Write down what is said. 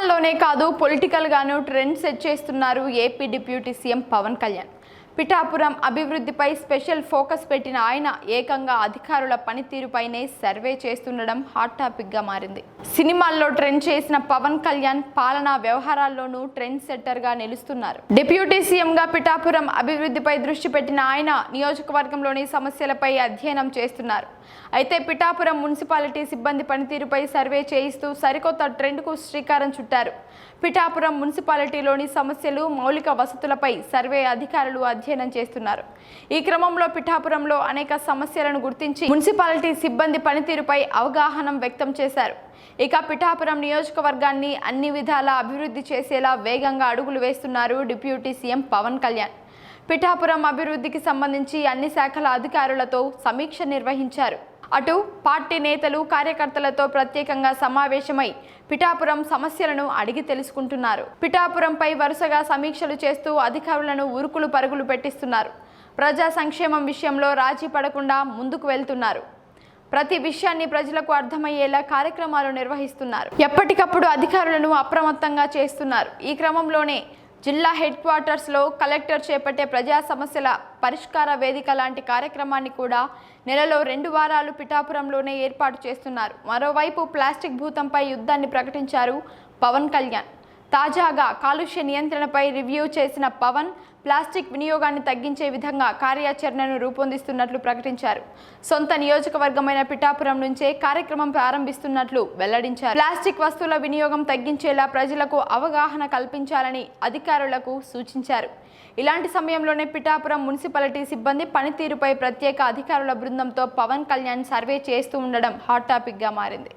సినిమాల్లోనే కాదు పొలిటికల్ గాను ట్రెండ్ సెట్ చేస్తున్నారు AP deputy CM Pawan Kalyan. Pithapuram అభివృద్ధిపై స్పెషల్ ఫోకస్ పెట్టిన ఆయన ఏకంగా అధికారుల పనితీరుపైనే సర్వే చేస్తుండడం హాట్ టాపిక్గా మారింది. సినిమాల్లో ట్రెండ్ చేసిన పవన్ కళ్యాణ్ పాలనా వ్యవహారాల్లోనూ ట్రెండ్ సెట్టర్గా నిలుస్తున్నారు. డిప్యూటీ సీఎంగా పిఠాపురం అభివృద్ధిపై దృష్టి పెట్టిన ఆయన నియోజకవర్గంలోని సమస్యలపై అధ్యయనం చేస్తున్నారు. అయితే పిఠాపురం మున్సిపాలిటీ సిబ్బంది పనితీరుపై సర్వే చేయిస్తూ సరికొత్త ట్రెండ్కు శ్రీకారం చుట్టారు. పిఠాపురం మున్సిపాలిటీలోని సమస్యలు మౌలిక వసతులపై సర్వే అధికారులు అధ్యయనం చేస్తున్నారు. ఈ క్రమంలో పిఠాపురంలో అనేక సమస్యలను గుర్తించి మున్సిపాలిటీ సిబ్బంది పనితీరుపై అవగాహన వ్యక్తం చేశారు. ఇక పిఠాపురం నియోజకవర్గాన్ని అన్ని విధాలా అభివృద్ధి చేసేలా వేగంగా అడుగులు వేస్తున్నారు డిప్యూటీ సీఎం పవన్ కళ్యాణ్. పిఠాపురం అభివృద్ధికి సంబంధించి అన్ని శాఖల అధికారులతో సమీక్ష నిర్వహించారు. అటు పార్టీ నేతలు కార్యకర్తలతో ప్రత్యేకంగా సమావేశమై పిఠాపురం సమస్యలను అడిగి తెలుసుకుంటున్నారు. పిఠాపురంపై వరుసగా సమీక్షలు చేస్తూ అధికారులను ఉరుకులు పరుగులు పెట్టిస్తున్నారు. ప్రజా సంక్షేమం విషయంలో రాజీ పడకుండా ముందుకు వెళ్తున్నారు. ప్రతి విషయాన్ని ప్రజలకు అర్థమయ్యేలా కార్యక్రమాలు నిర్వహిస్తున్నారు. ఎప్పటికప్పుడు అధికారులను అప్రమత్తంగా చేస్తున్నారు. ఈ క్రమంలోనే జిల్లా హెడ్ క్వార్టర్స్లో కలెక్టర్ చేపట్టే ప్రజా సమస్యల పరిష్కార వేదిక లాంటి కార్యక్రమాన్ని కూడా నెలలో రెండు వారాలు పిఠాపురంలోనే ఏర్పాటు చేస్తున్నారు. మరోవైపు ప్లాస్టిక్ భూతంపై యుద్ధాన్ని ప్రకటించారు పవన్ కళ్యాణ్. తాజాగా కాలుష్య నియంత్రణపై రివ్యూ చేసిన పవన్ ప్లాస్టిక్ వినియోగాన్ని తగ్గించే విధంగా కార్యాచరణను రూపొందిస్తున్నట్లు ప్రకటించారు. సొంత నియోజకవర్గమైన పిఠాపురం నుంచే కార్యక్రమం ప్రారంభిస్తున్నట్లు వెల్లడించారు. ప్లాస్టిక్ వస్తువుల వినియోగం తగ్గించేలా ప్రజలకు అవగాహన కల్పించాలని అధికారులకు సూచించారు. ఇలాంటి సమయంలోనే పిఠాపురం మున్సిపాలిటీ సిబ్బంది పనితీరుపై ప్రత్యేక అధికారుల బృందంతో పవన్ కళ్యాణ్ సర్వే చేస్తూ ఉండడం హాట్ టాపిక్గా మారింది.